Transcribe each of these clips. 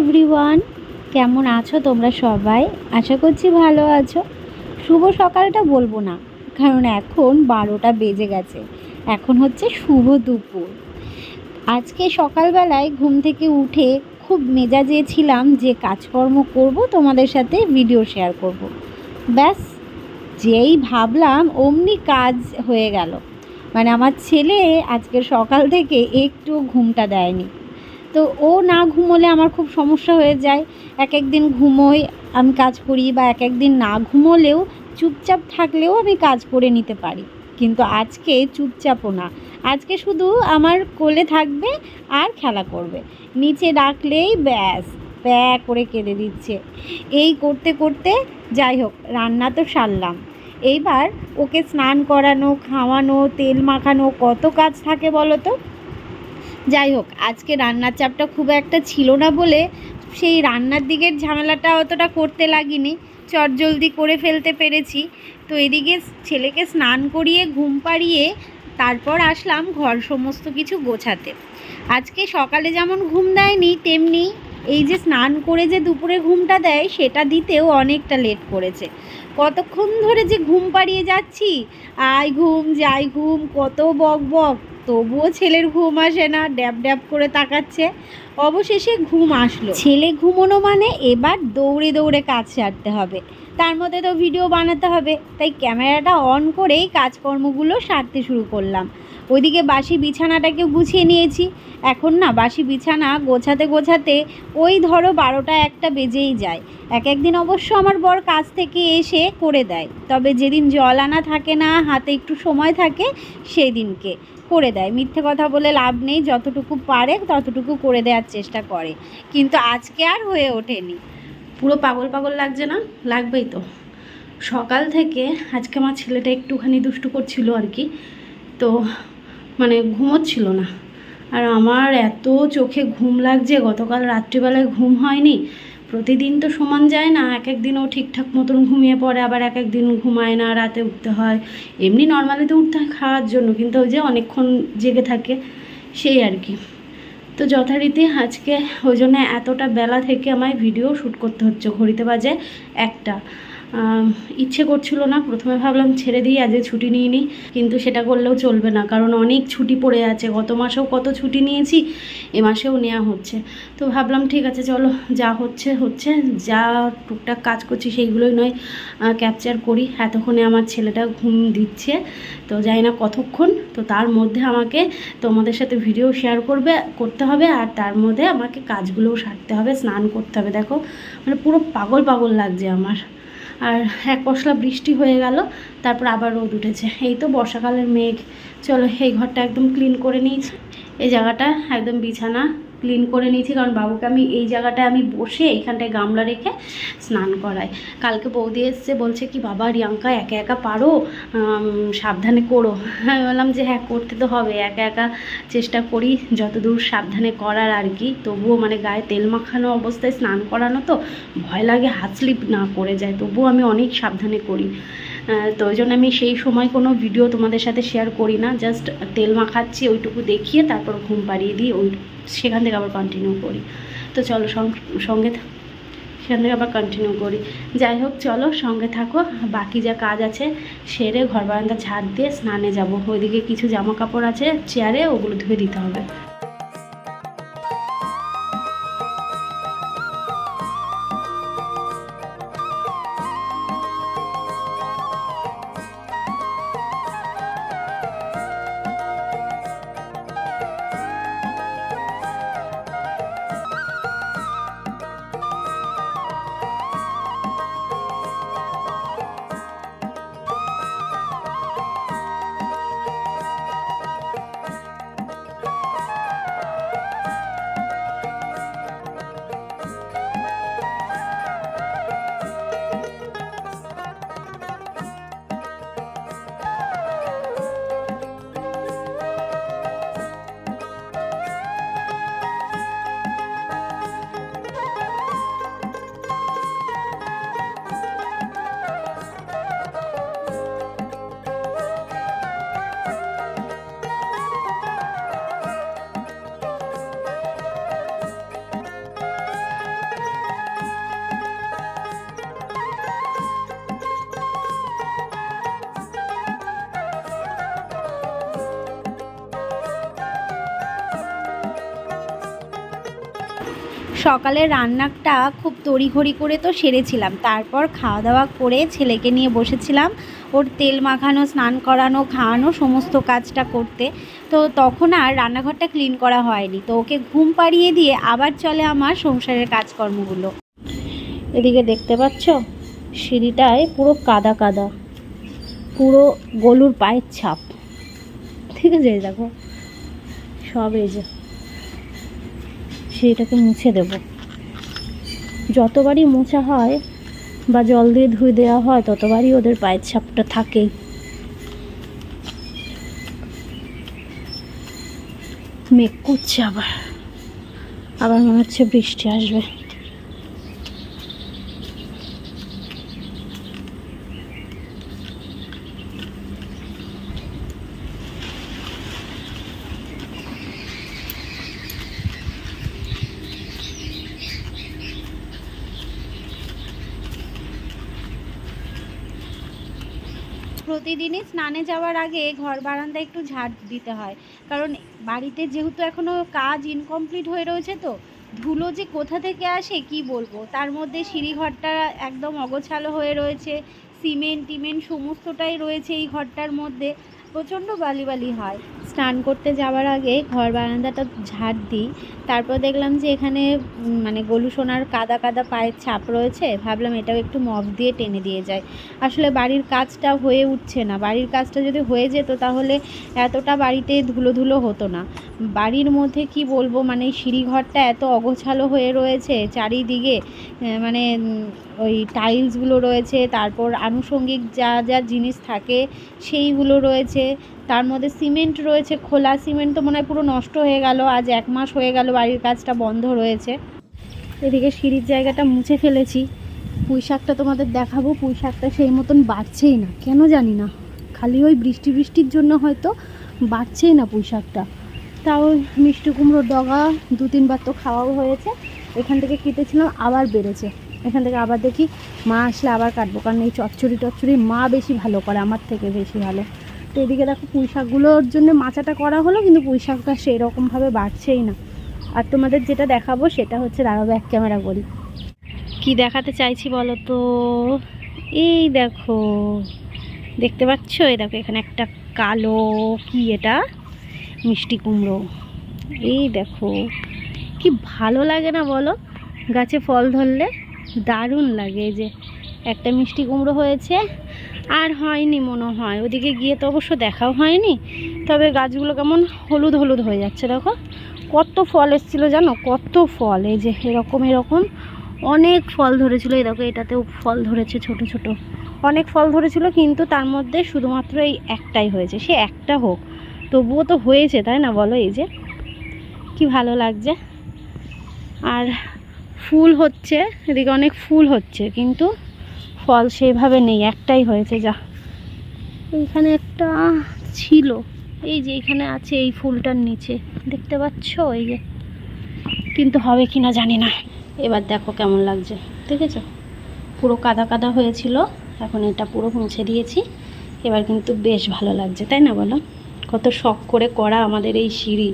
Everyone কেমন আছো তোমরা সবাই? আশা করছি ভালো আছো। শুভ সকালটা বলব না, কারণ এখন বারোটা বেজে গেছে। এখন হচ্ছে শুভ দুপুর। আজকে সকালবেলায় ঘুম থেকে উঠে খুব মেজাজে ছিলাম যে কাজকর্ম করব, তোমাদের সাথে ভিডিও শেয়ার করব। ব্যাস, যেই ভাবলাম অমনি কাজ হয়ে গেল। মানে আমার ছেলে আজকে সকাল থেকে একটু ঘুমটা দেয়নি। তো ও না ঘুমোলে আমার খুব সমস্যা হয়ে যায়। এক একদিন ঘুমোই, আমি কাজ করি বা এক একদিন না ঘুমোলেও চুপচাপ থাকলেও আমি কাজ করে নিতে পারি। কিন্তু আজকে চুপচাপও না। আজকে শুধু আমার কোলে থাকবে আর খেলা করবে। নিচে ডাকলেই ব্যাস, প্যা করে কেঁদে দিচ্ছে। এই করতে করতে যাই হোক, রান্না তো সারলাম। এইবার ওকে স্নান করানো, খাওয়ানো, তেল মাখানো কত কাজ থাকে বলো তো? যাই হোক, আজকে রান্নার চাপটা খুব একটা ছিল না বলে সেই রান্নার দিকের ঝামেলাটা অতটা করতে লাগিনি। চটজলদি করে ফেলতে পেরেছি। তো এদিকে ছেলেকে স্নান করিয়ে, ঘুম পাড়িয়ে তারপর আসলাম ঘর সমস্ত কিছু গোছাতে। আজকে সকালে যেমন ঘুম দেয়নি, তেমনি এই যে স্নান করে যে দুপুরে ঘুমটা দেয়, সেটা দিতেও অনেকটা লেট করেছে। কতক্ষণ ধরে যে ঘুম পাড়িয়ে যাচ্ছি? আয় ঘুম, যাই ঘুম, কত বক বক। তবুও ছেলের ঘুম আসে না, ড্যাব ড্যাব করে তাকাচ্ছে। অবশেষে ঘুম আসলো। ছেলে ঘুমোনো মানে এবার দৌড়ে দৌড়ে কাজ সারতে হবে। তার মধ্যে তো ভিডিও বানাতে হবে। তাই ক্যামেরাটা অন করেই কাজকর্মগুলো সারতে শুরু করলাম। ওইদিকে বাসি বিছানাটাকে গুছিয়ে নিয়েছি। এখন না বাসি বিছানা গোছাতে গোছাতে ওই ধরো বারোটা একটা বেজেই যায়। এক একদিন অবশ্য আমার বর কাজ থেকে এসে করে দেয়। তবে যেদিন জল আনা থাকে না, হাতে একটু সময় থাকে সেই দিনকে করে দেয়। মিথ্যে কথা বলে লাভ নেই, যতটুকু পারে ততটুকু করে দেওয়ার চেষ্টা করে। কিন্তু আজকে আর হয়ে ওঠেনি। পুরো পাগল পাগল লাগছে না? লাগবেই তো। সকাল থেকে আজকে আমার ছেলেটা একটুখানি দুষ্টু করছিল আর কি। তো মানে ঘুমোচ্ছিল না। আর আমার এত চোখে ঘুম লাগছে, গতকাল রাত্রিবেলায় ঘুম হয়নি। প্রতিদিন তো সমান যায় না, এক এক দিন ও ঠিকঠাক মতন ঘুমিয়ে পড়ে, আবার এক এক দিন ঘুমায় না, রাতে উঠতে হয়। এমনি নর্মালি তো উঠতে হয় খাওয়ার জন্য, কিন্তু ওই যে অনেকক্ষণ জেগে থাকে, সেই আর কি। তো যথারীতি আজকে ওই জন্য এতটা বেলা থেকে আমায় ভিডিও শ্যুট করতে হচ্ছে, ঘড়িতে বাজে একটা। ইচ্ছে করছিল না। প্রথমে ভাবলাম ছেড়ে দিই, আজকে ছুটি নিয়ে নিই কিন্তু সেটা করলেও চলবে না, কারণ অনেক ছুটি পড়ে আছে। গত মাসেও কত ছুটি নিয়েছি, এ মাসেও নেওয়া হচ্ছে। তো ভাবলাম ঠিক আছে, চলো, যা হচ্ছে হচ্ছে। যা টুকটাক কাজ করছি সেইগুলোই নয় ক্যাপচার করি। এতক্ষণে আমার ছেলেটা ঘুম দিচ্ছে, তো জানি না কতক্ষণ। তো তার মধ্যে আমাকে তোমাদের সাথে ভিডিও শেয়ার করবে, করতে হবে, আর তার মধ্যে আমাকে কাজগুলোও সারতে হবে, স্নান করতে হবে, দেখো। মানে পুরো পাগল পাগল লাগছে আমার। আর এক পশলা বৃষ্টি হয়ে গেল, তারপর আবার রোদ উঠেছে। এই তো বর্ষাকালের মেঘ। চলো, এই ঘরটা একদম ক্লিন করে নিয়েছি। এই জায়গাটা একদম বিছানা। ক্লিন করে নিয়েছি, কারণ বাবুকে আমি এই জায়গাটায় আমি বসে এইখানটায় গামলা রেখে স্নান করাই। কালকে বৌদি এসছে, বলছে কি, বাবা, রিয়াঙ্কা, একা একা পারো? সাবধানে করো। আমি বললাম যে হ্যাঁ করতে তো হবে, একা একা চেষ্টা করি, যতদূর সাবধানে করার আর কি। তবুও মানে গায়ে তেল মাখানো অবস্থায় স্নান করানো তো ভয় লাগে, হাত স্লিপ না করে যায়, তবুও আমি অনেক সাবধানে করি। তো ওই জন্য আমি সেই সময় কোনো ভিডিও তোমাদের সাথে শেয়ার করি না। জাস্ট তেল মাখাচ্ছি, ওইটুকু দেখিয়ে তারপর ঘুম পাড়িয়ে দিই ওই সেখান থেকে আবার কন্টিনিউ করি। তো চলো সঙ্গে সেখান থেকে আবার কন্টিনিউ করি। যাই হোক, চলো সঙ্গে থাকো। বাকি যা কাজ আছে, সেরে ঘর বারান্দা ঝাড় দিয়ে স্নানে যাব। ওইদিকে কিছু জামা কাপড় আছে, চেয়ারে ওগুলো ধুয়ে দিতে হবে। সকালে রান্নাটা খুব তড়িঘড়ি করে তো সেরেছিলাম। তারপর খাওয়া দাওয়া করে ছেলেকে নিয়ে বসেছিলাম। ওর তেল মাখানো, স্নান করানো, খাওয়ানো, সমস্ত কাজটা করতে। তো তখন আর রান্নাঘরটা ক্লিন করা হয়নি। তো ওকে ঘুম পাড়িয়ে দিয়ে আবার চলে আমার সংসারের কাজকর্মগুলো। এদিকে দেখতে পাচ্ছ? সিঁড়িটায় পুরো কাদা কাদা। পুরো গলুর পায়ের ছাপ। ঠিক আছে দেখো। সব এই যে। সেইটাকে মুছে দেব। যতবারই মোছা হয় বা জল দিয়ে ধুয়ে দেওয়া হয়, ততবারই ওদের পায়ের ছাপটা থাকেই মেঘ করছে আবার। আবার মনে হচ্ছে বৃষ্টি আসবে। স্নানে যাওয়ার আগে ঘর বারান্দা একটু ঝাড় দিতে হয়। কারণ বাড়িতে যেহেতু এখনও কাজ ইনকমপ্লিট হয়ে রয়েছে তো, ধুলো যে কোথা থেকে আসে কি বলব? তার মধ্যে সিঁড়িঘরটা একদম অগোছালো হয়ে রয়েছে, সিমেন্ট টিমেন্ট সমস্তটাই রয়েছে এই ঘরটার মধ্যে। প্রচণ্ড বালি বালি হয়। স্নান করতে যাওয়ার আগে ঘর বারান্দাটা ঝাড় দিই। তারপর দেখলাম যে এখানে মানে গলু সোনার কাদা কাদা পায়ের ছাপ রয়েছে। ভাবলাম এটাও একটু মব দিয়ে টেনে দিয়ে যায় আসলে বাড়ির কাজটা হয়ে উঠছে না। বাড়ির কাজটা যদি হয়ে যেত তাহলে এতটা বাড়িতে ধুলো ধুলো হতো না। বাড়ির মধ্যে কি বলব? মানে সিঁড়িঘরটা এত অগোছালো হয়ে রয়েছে চারিদিকে মানে ওই টাইলসগুলো রয়েছে, তারপর আনুষঙ্গিক যা যা জিনিস থাকে সেইগুলো রয়েছে, তার মধ্যে সিমেন্ট রয়েছে, খোলা সিমেন্ট তো মনে হয় পুরো নষ্ট হয়ে গেল, আজ এক মাস হয়ে গেল বাড়ির কাজটা বন্ধ রয়েছে। এদিকে সিঁড়ির জায়গাটা মুছে ফেলেছি পুঁই শাকটা তোমাদের দেখাবো পুঁই শাকটা সেই মতন বাড়ছেই না, কেন জানি না, খালি ওই বৃষ্টি, বৃষ্টির জন্য হয়তো বাড়ছেই না পুঁই শাকটা তাও মিষ্টি কুমড়োর ডগা দু তিনবার তো খাওয়াও হয়েছে। এখান থেকে কেটেছিলাম, আবার বেড়েছে। এখান থেকে আবার দেখি মা আসলে আবার কাটবো, কারণ এই চচ্চড়ি টচ্চড়ি মা বেশি ভালো করে, আমার থেকে বেশি ভালো। তো এদিকে দেখো পুঁই শাকগুলোর জন্য মাচাটা করা হলো, কিন্তু পুঁই শাকটা সেই রকমভাবে বাড়ছেই না। আর তোমাদের যেটা দেখাবো সেটা হচ্ছে দাঁড়াবো এক ক্যামেরা করি কি দেখাতে চাইছি বলো তো? এই দেখো, দেখতে পাচ্ছ? এই দেখো এখানে একটা কালো কি এটা? মিষ্টি কুমড়ো। এই দেখো, কি ভালো লাগে না বলো? গাছে ফল ধরলে দারুণ লাগে যে, একটা মিষ্টি কুমড়ো হয়েছে, আর হয়নি মনে হয়। ওদিকে গিয়ে তো অবশ্য দেখাও হয়নি, তবে গাছগুলো কেমন হলুদ হলুদ হয়ে যাচ্ছে, দেখো। কত ফল এসেছিল জানো? কত ফল, এই যে এরকম এরকম অনেক ফল ধরেছিল। এই দেখো, এটাতেও ফল ধরেছে ছোট ছোট। অনেক ফল ধরেছিল, কিন্তু তার মধ্যে শুধুমাত্র এই একটাই হয়েছে। সে একটা হোক। তবুও তো হয়েছে, তাই না? বলো এই যে, কি ভালো লাগছে? আর ফুল হচ্ছে, এদিকে অনেক ফুল হচ্ছে, কিন্তু ফল সেইভাবে নেই, একটাই হয়েছে, যা। এইখানে একটা ছিল, এই যে এখানে আছে এই ফুলটার নিচে, দেখতে পাচ্ছ? এই যে, কিন্তু হবে কি না জানি না। এবার দেখো কেমন লাগছে, দেখেছ? পুরো কাদা কাদা হয়েছিল, এখন এটা পুরো মুছে দিয়েছি, এবার কিন্তু বেশ ভালো লাগছে, তাই না বলো? কত শখ করে করা আমাদের এই সিঁড়ি।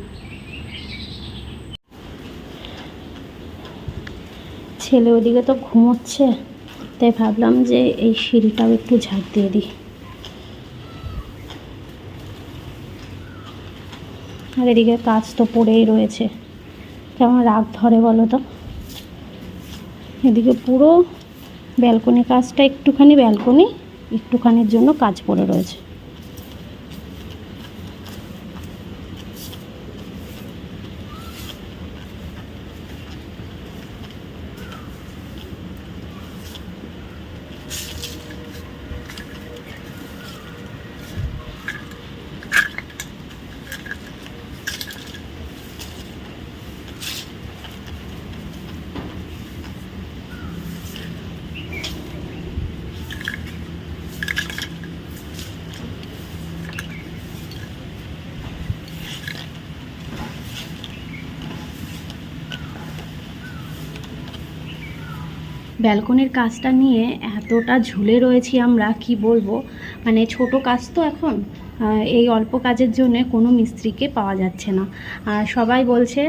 ছেলে ওদিকে তো ঘুমোচ্ছে, তাই ভাবলাম যে এই সিঁড়িটাও একটু ঝাড় দিয়ে দিই। আর এদিকে কাজ তো পড়েই রয়েছে। কেমন রাগ ধরে বলো তো? এদিকে পুরো ব্যালকনি কাজটা একটুখানি ব্যালকনি, একটুখানির জন্য কাজ পড়ে রয়েছে। ব্যালকনির কাজটা নিয়ে এতটা ঝুলে রয়েছি আমরা, কি বলব? মানে ছোট কাজ তো এখন এই অল্প কাজের জন্য কোনো মিস্ত্রিকে পাওয়া যাচ্ছে না। আর সবাই বলছে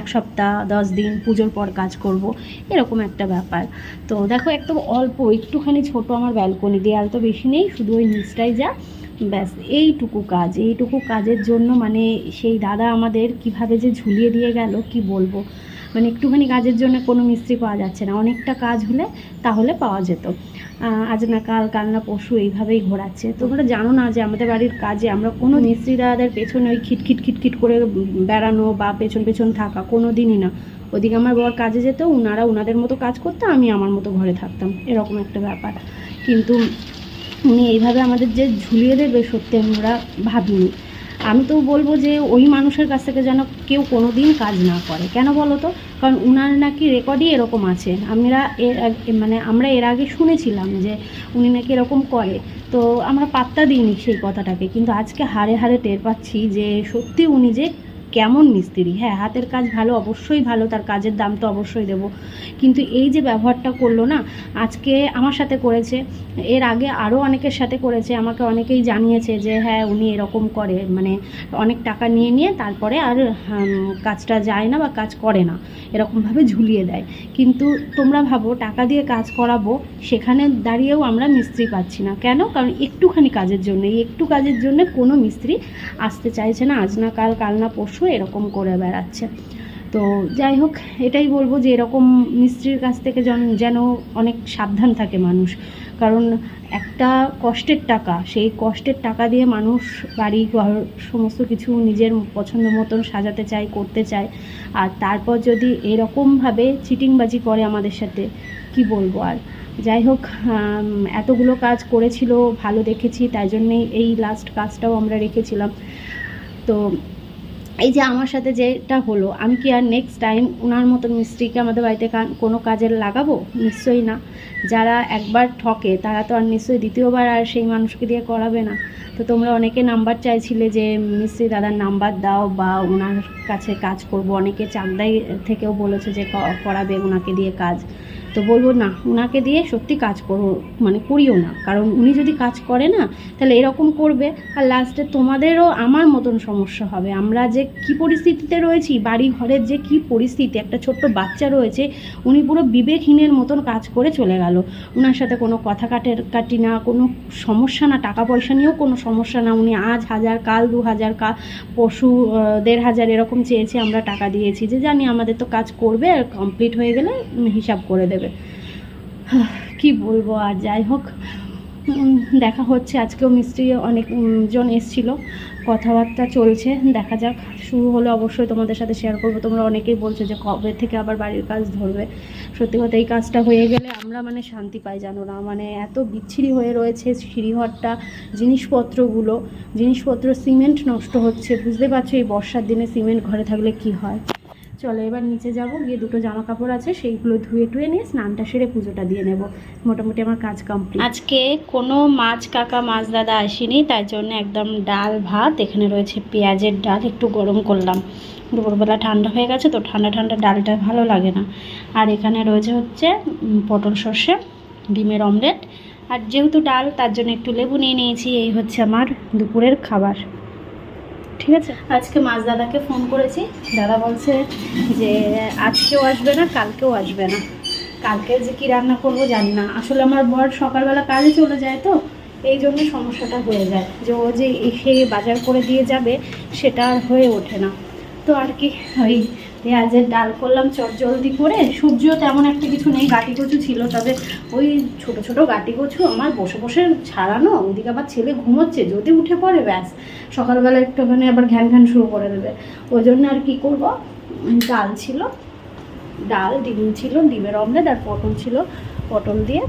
এক সপ্তাহ, দশ দিন, পুজোর পর কাজ করব, এরকম একটা ব্যাপার। তো দেখো, একদম অল্প, একটুখানি ছোট আমার ব্যালকনি, দেয়াল তো বেশি নেই, শুধু ওই নিচটাই যা। ব্যাস, এইটুকু কাজ, এইটুকু কাজের জন্য মানে সেই দাদা আমাদের কীভাবে যে ঝুলিয়ে দিয়ে গেল, কি বলব? মানে একটুখানি কাজের জন্য কোনো মিস্ত্রি পাওয়া যাচ্ছে না। অনেকটা কাজ হলে তাহলে পাওয়া যেত। আজ না কাল কাল না পশু এইভাবেই ঘোরাচ্ছে। তোমরা জানো না যে আমাদের বাড়ির কাজে আমরা কোনো মিস্ত্রি দাদাদের পেছনে ওই খিটখিট খিটখিট করে বেড়ানো বা পেছন পেছন থাকা কোনো দিনই না। ওদিকে আমার বর কাজে যেত ওনারা ওনাদের মতো কাজ করতো, আমি আমার মতো ঘরে থাকতাম। এরকম একটা ব্যাপার। কিন্তু উনি এইভাবে আমাদের যে ঝুলিয়ে দেবে সত্যি আমরা ভাবিনি। আমি তো বলব যে ওই মানুষের কাছ থেকে যেন কেউ কোনো দিন কাজ না করে। কেন বলো তো? কারণ উনার নাকি রেকর্ডই এরকম আছে। আমরা এর মানে আমরা এর আগে শুনেছিলাম যে উনি নাকি এরকম করে। তো আমরা পাত্তা দিইনি সেই কথাটাকে। কিন্তু আজকে হারে হারে টের পাচ্ছি যে সত্যি উনি যে কেমন মিস্ত্রি? হ্যাঁ হাতের কাজ ভালো, অবশ্যই ভালো, তার কাজের দাম তো অবশ্যই দেবো। কিন্তু এই যে ব্যবহারটা করল না, আজকে আমার সাথে করেছে, এর আগে আরও অনেকের সাথে করেছে, আমাকে অনেকেই জানিয়েছে যে হ্যাঁ উনি এরকম করে মানে অনেক টাকা নিয়ে নিয়ে তারপরে আর কাজটা যায় না বা কাজ করে না, এরকমভাবে ঝুলিয়ে দেয়। কিন্তু তোমরা ভাবো, টাকা দিয়ে কাজ করাবো, সেখানে দাঁড়িয়েও আমরা মিস্ত্রি পাচ্ছি না। কেন? কারণ একটুখানি কাজের জন্য, এই একটু কাজের জন্য কোনো মিস্ত্রি আসতে চাইছে না, আজ না কাল কাল না পরশু। এরকম করে বেড়াচ্ছে। তো যাই হোক, এটাই বলব যে এরকম মিস্ত্রির কাছ থেকে যেন অনেক সাবধান থাকে মানুষ। কারণ একটা কষ্টের টাকা, সেই কষ্টের টাকা দিয়ে মানুষ বাড়ি ঘর সমস্ত কিছু নিজের পছন্দ মতন সাজাতে চায়, করতে চায়। আর তারপর যদি এরকমভাবে চিটিংবাজি করে আমাদের সাথে, কি বলব আর? যাই হোক এতগুলো কাজ করেছিল, ভালো দেখেছি, তাই জন্যেই এই লাস্ট কাজটাও আমরা রেখেছিলাম। তো এই যে আমার সাথে যেটা হলো, আমি কি আর নেক্সট টাইম ওনার মতন মিস্ত্রিকে আমাদের বাড়িতে কোনো কাজে লাগাবো? নিশ্চয়ই না। যারা একবার ঠকে, তারা তো আর নিশ্চয়ই দ্বিতীয়বার আর সেই মানুষকে দিয়ে করাবে না। তো তোমরা অনেকে নাম্বার চাইছিলে যে, মিস্ত্রি দাদার নাম্বার দাও বা ওনার কাছে কাজ করব। অনেকে চাকদাই থেকেও বলেছে যে করাবে ওনাকে দিয়ে কাজ। তো বলব না ওনাকে দিয়ে সত্যি কাজ করো মানে করিও না। কারণ উনি যদি কাজ করে না, তাহলে এরকম করবে। আর লাস্টে তোমাদেরও আমার মতন সমস্যা হবে। আমরা যে কি পরিস্থিতিতে রয়েছি, বাড়ি ঘরের যে কি পরিস্থিতি, একটা ছোট্ট বাচ্চা রয়েছে, উনি পুরো বিবেকহীনের মতন কাজ করে চলে গেল। ওনার সাথে কোনো কথা কাটের, কাটি না, কোনো সমস্যা না, টাকা পয়সা নিয়েও কোনো সমস্যা না। উনি আজ হাজার, কাল দু হাজার কাল পশু দেড় হাজার এরকম চেয়েছে, আমরা টাকা দিয়েছি। যে জানি আমাদের তো কাজ করবে, আর কমপ্লিট হয়ে গেলে হিসাব করে দেবে। কি বলব আর যাই হোক দেখা হচ্ছে। আজকেও মিস্ত্রি অনেক উম, জন এসছিল। কথাবার্তা চলছে দেখা যাক। শুরু হলে অবশ্যই তোমাদের সাথে শেয়ার করব। তোমরা অনেকেই বলছো যে কবে থেকে আবার বাড়ির কাজ ধরবে। সত্যি কথা এই কাজটা হয়ে গেলে আমরা মানে শান্তি পাই জানো না? মানে এত বিচ্ছিরি হয়ে রয়েছে সিঁড়িঘরটা জিনিসপত্রগুলো। জিনিসপত্র সিমেন্ট নষ্ট হচ্ছে। বুঝতে পারছ এই বর্ষার দিনে সিমেন্ট ঘরে থাকলে কি হয়? চলো এবার নিচে যাব, গিয়ে দুটো জামা কাপড় আছে, সেইগুলো ধুয়ে টুয়ে নিয়ে স্নানটা সেরে পুজোটা দিয়ে নেব। মোটামুটি আমার কাজ কমপ্লিট আজকে কোনো মাছ কাকা, মাছ দাদা আসেনি, তাই জন্য একদম ডাল, ভাত, এখানে রয়েছে পেঁয়াজের ডাল, একটু গরম করলাম। দুপুরবেলা ঠান্ডা হয়ে গেছে তো, ঠান্ডা ঠান্ডা ডালটা ভালো লাগে না। আর এখানে রয়েছে হচ্ছে পটল সর্ষে, ডিমের অমলেট। আর যেহেতু ডাল, তার জন্য একটু লেবু নিয়ে নিয়েছি, এই হচ্ছে আমার দুপুরের খাবার। ঠিক আছে? আজকে মাছ দাদাকে ফোন করেছি। দাদা বলছে যে, আজকেও আসবে না, কালকেও আসবে না। কালকে যে কী রান্না করব জানি না। আসলে আমার বর সকালবেলা কাজে চলে যায় তো, এই জন্য সমস্যাটা হয়ে যায়। যে ও যে এসে বাজার করে দিয়ে যাবে, সেটা আর হয়ে ওঠে না। তো আর কি, ওই পেঁয়াজের ডাল করলাম, চট জলদি করে। সবজিও তেমন একটা কিছু নেই গাটি কচু ছিল, তবে ওই ছোট ছোট গাটি কচু আমার বসে বসে ছাড়ানো। ওদিকে আবার ছেলে ঘুমোচ্ছে, যদি উঠে পড়ে, ব্যাস। সকালবেলা একটুখানি আবার ঘ্যান ঘ্যান শুরু করে দেবে। ওই জন্য আর কি করব? ডাল ছিল, ডাল, ডিম ছিল, ডিমের অমলেট আর পটল ছিল। পটল দিয়ে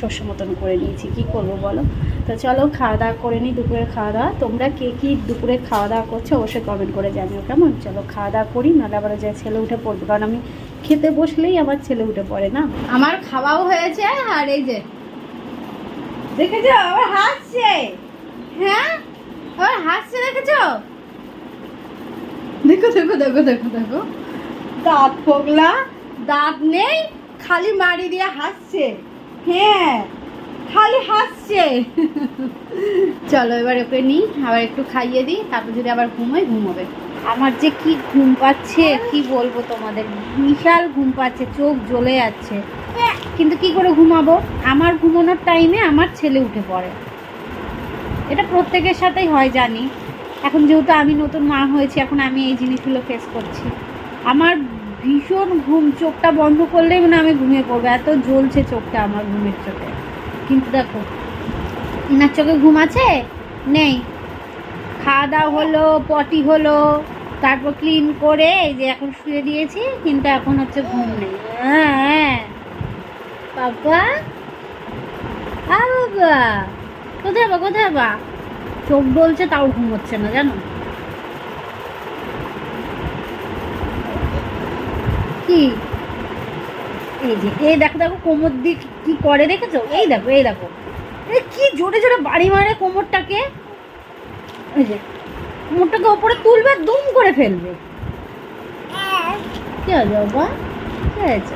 শস্য মতন করে নিয়েছি। কি করব বলো? তো চলো খাওয়া দাওয়া করে নিই, দুপুরের খাওয়া দাওয়া। তোমরা কে কী দুপুরে খাওয়া দাওয়া করছ অবশ্যই কমেন্ট করে জানিও কেমন? চলো খাওয়া দাওয়া করি, নাহলে আবার যে ছেলে উঠে পড়বে। কারণ আমি খেতে বসলেই আমার ছেলে উঠে পড়ে, না? আমার খাওয়াও হয়েছে আর এই যে, দেখেছ? আবার হাসছে। হ্যাঁ? আবার হাসছে, দেখেছ? দেখো দেখো দেখো দেখো দেখো। দাঁত ফোগলা, দাঁত নেই। খালি মারি দিয়ে হাসছে। হ্যাঁ খালি হাসছে। চলো, এবার ওকে নিই, আবার একটু খাইয়ে দিই, তারপর যদি আবার ঘুমোয়, ঘুমোবে। আমার যে কি ঘুম পাচ্ছে, কি বলব তোমাদের? বিশাল ঘুম পাচ্ছে, চোখ জ্বলে যাচ্ছে। কিন্তু কি করে ঘুমাবো? আমার ঘুমানোর টাইমে আমার ছেলে উঠে পড়ে। এটা প্রত্যেকের সাথেই হয়, জানি। এখন যেহেতু আমি নতুন মা হয়েছি, এখন আমি এই জিনিসগুলো ফেস করছি। আমার ভীষণ ঘুম, চোখটা বন্ধ করলেই মানে আমি ঘুমিয়ে পড়ব। এত জ্বলছে চোখটা আমার ঘুমের চোখে। কিন্তু দেখো, ইনার চোখে ঘুম আছে? নেই। খাওয়া দাওয়া হলো, পটি হলো, তারপর ক্লিন করে এই যে এখন শুয়ে দিয়েছি, কিন্তু এখন হচ্ছে ঘুম নেই। হ্যাঁ। বাবা। আ বাবা। কোথায় বা কোথায় বা? চোখ ডলছে তাও ঘুম হচ্ছে না, জানো? কি? এই যে, এই দেখো দেখো কোমর দিয়ে কি- করে দেখেছ? এই দেখো এই দেখো। এই কি জোরে জোরে বাড়ি মারে কোমরটাকে? এই যে, কোমরটাকে ওপরে তুলবে, দুম করে ফেলবে। কি হলো বাবা? কি হয়েছে?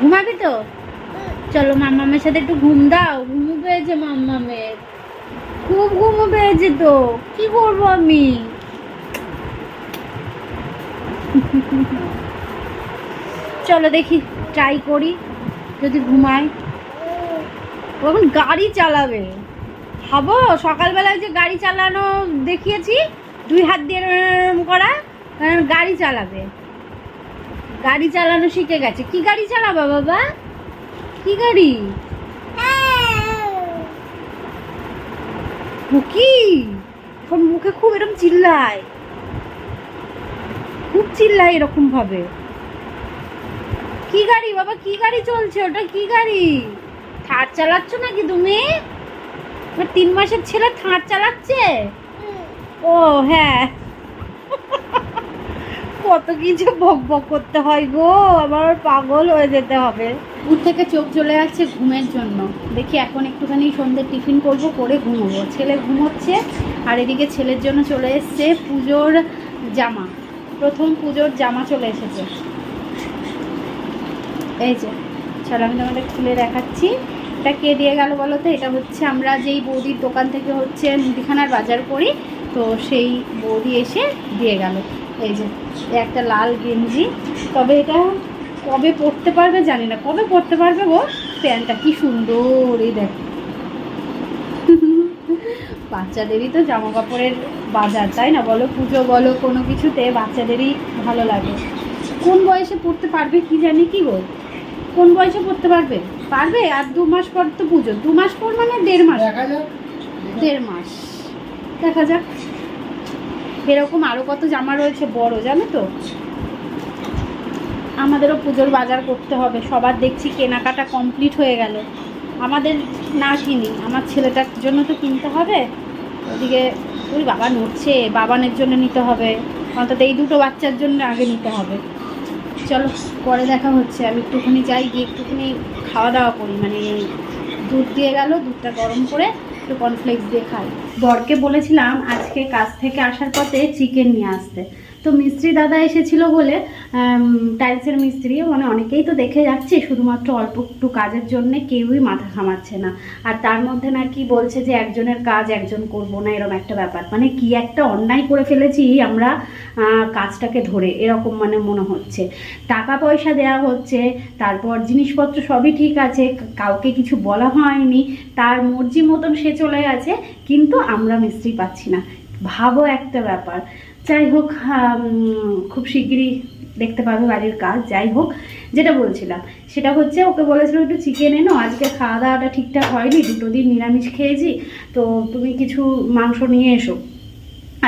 ঘুমাবি তো? চলো মাম্মামের সাথে একটু ঘুম দাও। ঘুমু পেয়েছে মাম্মামের। খুব ঘুমো পেয়েছে তো। কি করব আমি? চলো দেখি ট্রাই করি, যদি ঘুমায়। ও গাড়ি চালাবে। ভাবো সকালবেলায় যে গাড়ি চালানো দেখিয়েছি, দুই হাত দিয়ে করা গাড়ি চালাবে। গাড়ি চালানো শিখে গেছে। কি গাড়ি চালাবা, বাবা? কি গাড়ি? মুখি? এখন মুখে খুব এরকম চিল্লায়। খুব চিল্লায় এরকম ভাবে। কি গাড়ি? বাবা কি গাড়ি চলছে? ওটা কি গাড়ি? থার চালাচ্ছ নাকি তুমি? তিন মাসের ছেলে থার চালাচ্ছে? ও হ্যাঁ। কত কিছু বক বক করতে হয় গো আমার পাগল হয়ে যেতে হবে। দূর থেকে চোখ চলে যাচ্ছে ঘুমের জন্য। দেখি এখন একটুখানি সন্ধ্যে টিফিন করব করে ঘুমোবো। ছেলে ঘুমোচ্ছে আর এদিকে ছেলের জন্য চলে এসছে পুজোর জামা। প্রথম পুজোর জামা চলে এসেছে। এই যে, চলো আমি তোমাদের খুলে দেখাচ্ছি। এটা কে দিয়ে গেল বলো তো? এটা হচ্ছে আমরা যেই বৌদির দোকান থেকে হচ্ছে মুদিখানার বাজার করি, তো সেই বৌদি এসে দিয়ে গেল। এই যে একটা লাল গেঞ্জি। তবে এটা কবে পরতে পারবে জানি না। কবে পরতে পারবে গো? প্যান্টটা কি সুন্দর, এই দেখ। বাচ্চাদেরই তো জামা কাপড়ের বাজার, তাই না? বলো পুজো, বলো কোনো কিছুতে বাচ্চাদেরই ভালো লাগে। কোন বয়সে পড়তে পারবে কি জানি কি গো? কোন বয়সে পড়তে পারবে? পারবে? আর দু মাস পর তো পুজো। দু মাস পর মানে দেড় মাস। দেড় মাস। দেখা যাক। এরকম আরও কত জামা রয়েছে বড় জানো তো? আমাদেরও পুজোর বাজার করতে হবে। সবার দেখছি কেনাকাটা কমপ্লিট হয়ে গেল। আমাদের না কিনি। আমার ছেলেটার জন্য তো কিনতে হবে। ওদিকে ওই বাবা নড়ছে। বাবানের জন্য নিতে হবে। অন্তত এই দুটো বাচ্চার জন্য আগে নিতে হবে। চলো, পরে দেখা হচ্ছে। আমি একটুখানি যাই, গিয়ে একটুখানি খাওয়া দাওয়া করি। মানে দুধ দিয়ে গেল, দুধটা গরম করে একটু কর্নফ্লেক্স দিয়ে খাই। বরকে বলেছিলাম আজকে কাজ থেকে আসার পথে চিকেন নিয়ে আসতে। তো মিস্ত্রি দাদা এসেছিল বলে টাইলসের মিস্ত্রি মানে অনেকেই তো দেখে যাচ্ছে, শুধুমাত্র অল্প একটু কাজের জন্য কেউই মাথা ঘামাচ্ছে না। আর তার মধ্যে নাকি বলছে যে, একজনের কাজ একজন করব না, এরকম একটা ব্যাপার। মানে কি একটা অন্যায় করে ফেলেছি আমরা কাজটাকে ধরে, এরকম মানে মনে হচ্ছে। টাকা পয়সা দেওয়া হচ্ছে, তারপর জিনিসপত্র সবই ঠিক আছে কাউকে কিছু বলা হয়নি, তার মর্জি মতন সে চলে গেছে, কিন্তু আমরা মিস্ত্রি পাচ্ছি না। ভাবো একটা ব্যাপার। যাই হোক খুব শিগগিরই দেখতে পাবে বাড়ির কাজ, যাই হোক। যেটা বলছিলাম, সেটা হচ্ছে ওকে বলেছিলাম একটু চিকেন এনো, আজকে খাওয়া দাওয়াটা ঠিকঠাক হয়নি, দুটো দিন নিরামিষ খেয়েছি, তো তুমি কিছু মাংস নিয়ে এসো।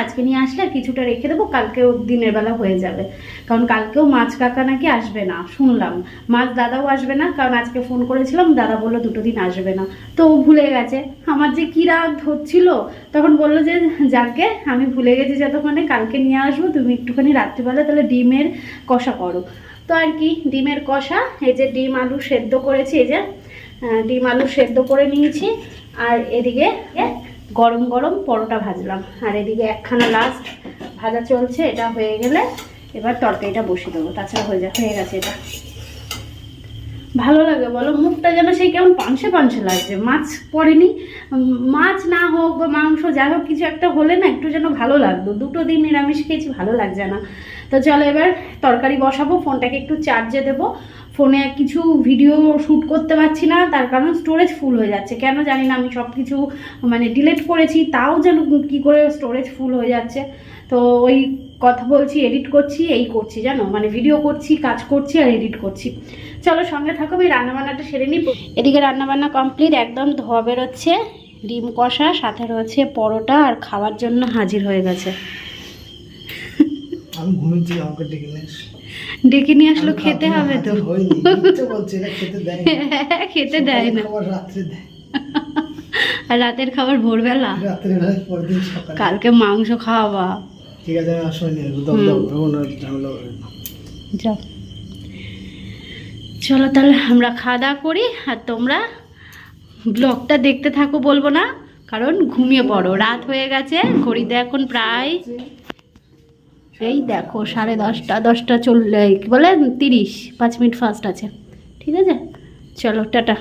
আজকে নিয়ে আসলে আর কিছুটা রেখে দেবো, কালকেও দিনের বেলা হয়ে যাবে। কারণ কালকেও মাছ কাকা নাকি আসবে না, শুনলাম। মাছ দাদাও আসবে না, কারণ আজকে ফোন করেছিলাম, দাদা বলল দুটো দিন আসবে না। তো ও ভুলে গেছে। আমার যে কী রাগ ধরছিল, তখন বলল যে, যাকে, আমি ভুলে গেছি যতক্ষণে, কালকে নিয়ে আসব, তুমি একটুখানি রাত্রিবেলা তাহলে ডিমের কষা করো। তো আর কি, ডিমের কষা, এই যে ডিম আলু সেদ্ধ করেছি, এই যে ডিম আলু সেদ্ধ করে নিয়েছি, আর এদিকে গরম গরম পরোটা ভাজলাম। আর এদিকে একখানা লাস্ট ভাজা চলছে, এটা হয়ে গেলে এবার তরকারিটা বসিয়ে দেবো। তাছাড়া হয়ে যা, হয়ে গেছে এটা। ভালো লাগে, বলো, মুখটা যেন সেই কেমন পানসে পানসে লাগছে। মাছ পড়েনি মাছ না হোক বা মাংস, যাই হোক, কিছু একটা হলে না একটু যেন ভালো লাগতো। দুটো দিন নিরামিষ খেয়েছি, ভালো লাগছে না। তো চলো এবার তরকারি বসাবো, ফোনটাকে একটু চার্জে দেবো। ফোনে কিছু ভিডিও শ্যুট করতে পারছি না, তার কারণ স্টোরেজ ফুল হয়ে যাচ্ছে। কেন জানি না, আমি সব কিছু মানে ডিলিট করেছি, তাও যেন কী করে স্টোরেজ ফুল হয়ে যাচ্ছে। তো ওই কথা বলছি এডিট করছি, এই করছি, জানো? মানে ভিডিও করছি, কাজ করছি আর এডিট করছি। চলো সঙ্গে থাকো, আমি রান্নাবান্নাটা সেরে নিই। এদিকে রান্নাবান্না কমপ্লিট একদম ধোয়া বেরোচ্ছে, ডিম কষা, সাথে রয়েছে পরোটা আর খাওয়ার জন্য হাজির হয়ে গেছে। আমি ঘুমিয়েছি, আমাকে ডেকে নিয়ে এসো। ডেকে নিয়ে আসলো খেতে হবে তো। খেতে দেয় না। আর রাতের খাবার ভোরবেলা? কালকে মাংস খাওয়াবা। ঠিক আছে। যাও। চলো তাহলে আমরা খাওয়া দাওয়া করি আর তোমরা ব্লগটা দেখতে থাকো বলব না কারণ ঘুমিয়ে পড়ো। রাত হয়ে গেছে ঘড়িতে এখন প্রায় এই দেখো, সাড়ে দশটা দশটা কি বলে? তিরিশ, পাঁচ মিনিট ফার্স্ট আছে। ঠিক আছে? চলো, টাটা।